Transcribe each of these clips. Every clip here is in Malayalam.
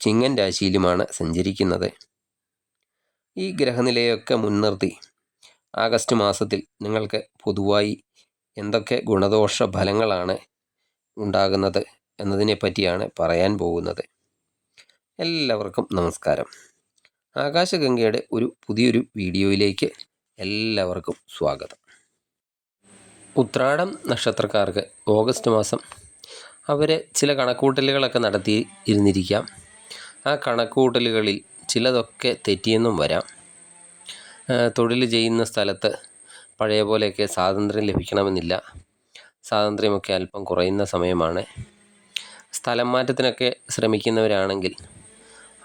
ചിങ്ങൻ രാശിയിലുമാണ് സഞ്ചരിക്കുന്നത്. ഈ ഗ്രഹനിലയൊക്കെ മുൻനിർത്തി ആഗസ്റ്റ് മാസത്തിൽ നിങ്ങൾക്ക് പൊതുവായി എന്തൊക്കെ ഗുണദോഷ ഫലങ്ങളാണ് ഉണ്ടാകുന്നത് എന്നതിനെ പറ്റിയാണ് പറയാൻ പോകുന്നത്. എല്ലാവർക്കും നമസ്കാരം. ആകാശഗംഗയുടെ ഒരു പുതിയൊരു വീഡിയോയിലേക്ക് എല്ലാവർക്കും സ്വാഗതം. ഉത്രാടം നക്ഷത്രക്കാർക്ക് ഓഗസ്റ്റ് മാസം അവർ ചില കണക്കൂട്ടലുകളൊക്കെ നടത്തി ഇരുന്നിരിക്കാം ആ കണക്കൂട്ടലുകളിൽ ചിലതൊക്കെ തെറ്റിയെന്നും വരാം. തൊഴിൽ ചെയ്യുന്ന സ്ഥലത്ത് പഴയ പോലെയൊക്കെ സ്വാതന്ത്ര്യം ലഭിക്കണമെന്നില്ല. സ്വാതന്ത്ര്യമൊക്കെ അല്പം കുറയുന്ന സമയമാണ്. സ്ഥലം മാറ്റത്തിനൊക്കെ ശ്രമിക്കുന്നവരാണെങ്കിൽ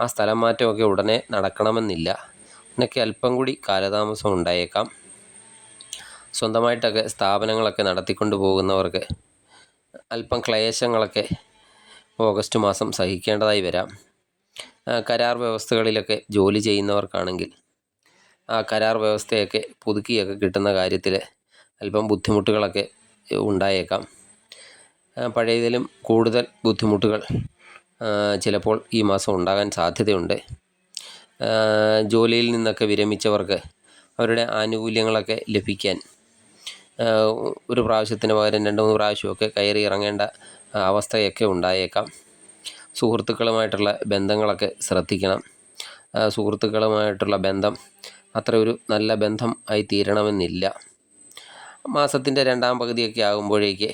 ആ സ്ഥലം മാറ്റമൊക്കെ ഉടനെ നടക്കണമെന്നില്ല. ഇതിനൊക്കെ അല്പം കൂടി കാലതാമസം ഉണ്ടായേക്കാം. സ്വന്തമായിട്ടൊക്കെ സ്ഥാപനങ്ങളൊക്കെ നടത്തിക്കൊണ്ട് പോകുന്നവർക്ക് അല്പം ക്ലേശങ്ങളൊക്കെ ഓഗസ്റ്റ് മാസം സഹിക്കേണ്ടതായി വരാം. കരാർ വ്യവസ്ഥകളിലൊക്കെ ജോലി ചെയ്യുന്നവർക്കാണെങ്കിൽ ആ കരാർ വ്യവസ്ഥയൊക്കെ പുതുക്കിയൊക്കെ കിട്ടുന്ന കാര്യത്തിൽ അല്പം ബുദ്ധിമുട്ടുകളൊക്കെ ഉണ്ടായേക്കാം. പഴയതിലും കൂടുതൽ ബുദ്ധിമുട്ടുകൾ ചിലപ്പോൾ ഈ മാസം ഉണ്ടാകാൻ സാധ്യതയുണ്ട്. ജോലിയിൽ നിന്നൊക്കെ വിരമിച്ചവർക്ക് അവരുടെ ആനുകൂല്യങ്ങളൊക്കെ ലഭിക്കാൻ ഒരു പ്രാവശ്യത്തിന് പകരം രണ്ട് മൂന്ന് പ്രാവശ്യമൊക്കെ കയറി ഇറങ്ങേണ്ട അവസ്ഥയൊക്കെ ഉണ്ടായേക്കാം. സുഹൃത്തുക്കളുമായിട്ടുള്ള ബന്ധങ്ങളൊക്കെ ശ്രദ്ധിക്കണം. സുഹൃത്തുക്കളുമായിട്ടുള്ള ബന്ധം അത്ര ഒരു നല്ല ബന്ധം ആയി തീരണമെന്നില്ല. മാസത്തിന്റെ രണ്ടാം പകുതിയൊക്കെ ആകുമ്പോഴേക്ക്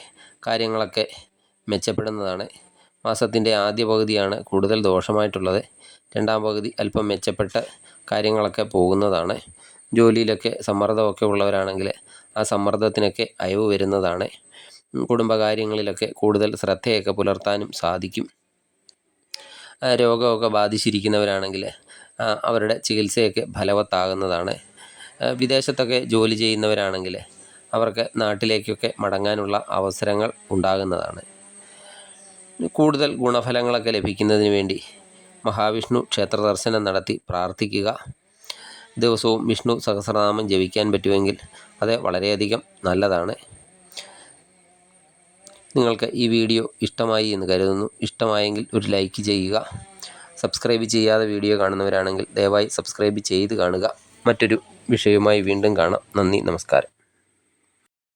കാര്യങ്ങളൊക്കെ മെച്ചപ്പെടുന്നതാണ്. മാസത്തിന്റെ ആദ്യ പകുതിയാണ് കൂടുതൽ ദോഷമായിട്ടുള്ളത്. രണ്ടാം പകുതി അല്പം മെച്ചപ്പെട്ട കാര്യങ്ങളൊക്കെ പോകുന്നതാണ്. ജോലിയിലൊക്കെ സമ്മർദ്ദമൊക്കെ ഉള്ളവരാണെങ്കിൽ ആ സമ്മർദ്ദത്തിനൊക്കെ അയവ് വരുന്നതാണ്. കുടുംബകാര്യങ്ങളിലൊക്കെ കൂടുതൽ ശ്രദ്ധയൊക്കെ പുലർത്താനും സാധിക്കും. രോഗമൊക്കെ ബാധിച്ചിരിക്കുന്നവരാണെങ്കിൽ അവരുടെ ചികിത്സയൊക്കെ ഫലവത്താകുന്നതാണ്. വിദേശത്തൊക്കെ ജോലി ചെയ്യുന്നവരാണെങ്കിൽ അവർക്ക് നാട്ടിലേക്കൊക്കെ മടങ്ങാനുള്ള അവസരങ്ങൾ ഉണ്ടാകുന്നതാണ്. കൂടുതൽ ഗുണഫലങ്ങളൊക്കെ ലഭിക്കുന്നതിന് വേണ്ടി മഹാവിഷ്ണു ക്ഷേത്ര ദർശനം നടത്തി പ്രാർത്ഥിക്കുക. ദിവസവും വിഷ്ണു സഹസ്രനാമം ജപിക്കാൻ പറ്റുമെങ്കിൽ അത് വളരെയധികം നല്ലതാണ്. നിങ്ങൾക്ക് ഈ വീഡിയോ ഇഷ്ടമായി എന്ന് കരുതുന്നു. ഇഷ്ടമായെങ്കിൽ ഒരു ലൈക്ക് ചെയ്യുക. സബ്സ്ക്രൈബ് ചെയ്യാതെ വീഡിയോ കാണുന്നവരാണെങ്കിൽ ദയവായി സബ്സ്ക്രൈബ് ചെയ്ത് കാണുക. മറ്റൊരു വിഷയവുമായി വീണ്ടും കാണാം. നന്ദി നമസ്കാരം.